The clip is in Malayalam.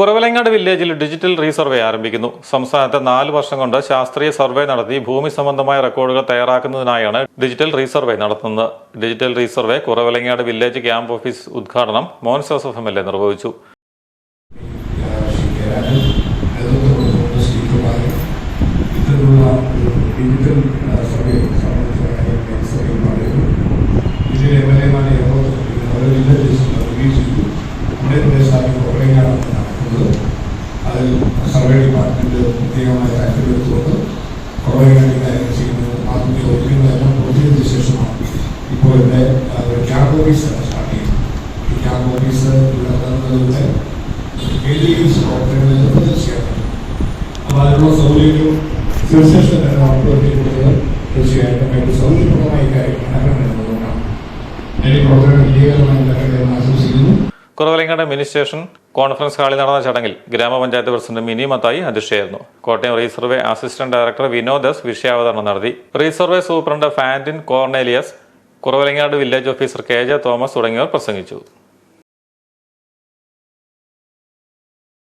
കുറവലങ്ങാട് വില്ലേജിൽ ഡിജിറ്റൽ റീസർവേ ആരംഭിക്കുന്നു. സംസ്ഥാനത്ത് നാല് വർഷം കൊണ്ട് ശാസ്ത്രീയ സർവേ നടത്തി ഭൂമി സംബന്ധമായ റെക്കോർഡുകൾ തയ്യാറാക്കുന്നതിനായാണ് ഡിജിറ്റൽ റീസർവേ നടത്തുന്നത്. Digital resurvey Kuravilangad village camp office ഉദ്ഘാടനം Mon Joseph M L A നിർവഹിച്ചു. അതിൽ സർവേ ഡിപ്പാർട്ട്മെന്റ് പ്രത്യേകമായ താല്പര്യമെടുത്തുകൊണ്ട് കുറേയാണ് കാര്യങ്ങൾ ചെയ്യുന്നത് ആദ്യത്തെ ഒരുക്കങ്ങളെല്ലാം പൂർത്തീകരിച്ച ശേഷമാണ് ഇപ്പോൾ ഇവിടെ ഒരു ക്യാമ്പ് ഓഫീസ് സ്റ്റാർട്ട് ചെയ്യുന്നത്. ഈ ക്യാമ്പ് ഓഫീസ് നടത്തുന്നതിലൂടെ കേന്ദ്രീകരിച്ച് പ്രവർത്തനങ്ങളിൽ തീർച്ചയായിട്ടും അപ്പോൾ അതിനുള്ള സൗകര്യങ്ങളും തീർച്ചയായിട്ടും തന്നെ ഉറപ്പുവരുത്തി കൊടുക്കുന്നത് തീർച്ചയായിട്ടും സൗകര്യപ്രദമായ കാര്യങ്ങൾ നടക്കണമെന്നതുകൊണ്ടാണ് ഞാൻ ഈ പ്രവർത്തനം വിജയകരമായി കുറവലങ്ങാട് മിനി സ്റ്റേഷൻ കോൺഫറൻസ് ഹാളിൽ നടന്ന ചടങ്ങിൽ ഗ്രാമപഞ്ചായത്ത് president Mini Mathai അധ്യക്ഷയായിരുന്നു. Kottayam resurvey assistant director Vinodas വിഷയാവതരണം നടത്തി. Resurvey superintendent Fantin Cornelius Kuravilangad village officer K J Thomas തുടങ്ങിയവർ പ്രസംഗിച്ചു.